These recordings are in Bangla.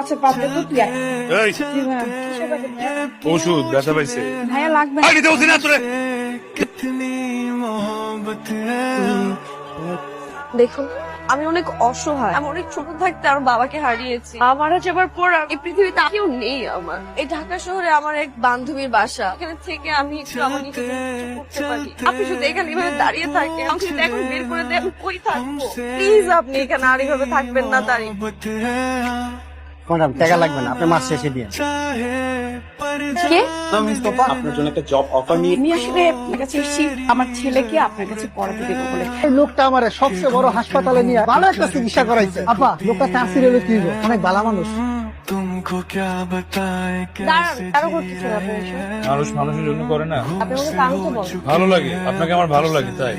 আচ্ছা বাদ তো তুই এই। জি ভাইয়া কিসের প্যাকেট ভাইয়া? ওষুধ ব্যথা পাইছে। ভাইয়া লাগবে না। আরে নিতে না তোরে। দেখুন আমি অনেক অসহায়। আমি অনেক ছোট থাকতে আমার বাবাকে হারিয়েছি। মারা যাবার পর এই পৃথিবীতে কেউ নেই আমার। এই ঢাকা শহরে আমার এক বান্ধবীর বাসা। এখানে থেকে আমি একটু আমার নিজেকে করতে পারি। আপনি শুধু এখানে এভাবে দাঁড়িয়ে থাকেন। আমাকে যদি এখন বের করে দেন কই থাকব? প্লিজ আপনি এখানে আর এভাবে থাকবেন না দাঁড়িয়ে। ম্যাডাম টাকা লাগবে না আপনি মাস শেষে দিয়ে কে? আপনার জন্য একটা জব অফার নিয়ে আমি আসলে আপনার কাছে এসেছি আমার ছেলেকে আপনার কাছে পড়াতে দেবো বলে। এই লোকটা আমার সবচেয়ে বড় হাসপাতালে নিয়ে ভালো একটা চিকিৎসা করাইছে। আপা লোকটা হলে কি? অনেক ভালো মানুষ। আপনি এসব? মানুষ মানুষের জন্য করে না। আপনি আমাকে কারণ তো বলেন। ভালো লাগে আপনাকে আমার ভালো লাগে তাই।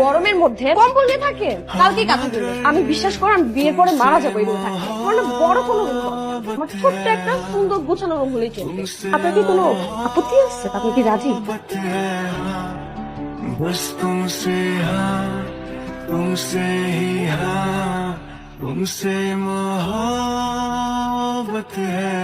গরমের মধ্যে কম্বল দিয়ে থাকে কালকে কাঁথা দিল আমি বিশ্বাস করেন বিয়ের পরে মারা যাবো এগুলো থাকে আমার না বড় কোনো রুম দরকার নেই। আমার ছোট্ট একটা সুন্দর গোছানো রুম হলেই চলবে আপনার কি কোনো আপত্তি আছে আপনি কি রাজি बस तुमसे हाँ तुमसे ही हाँ तुमसे मोहब्बत है हाँ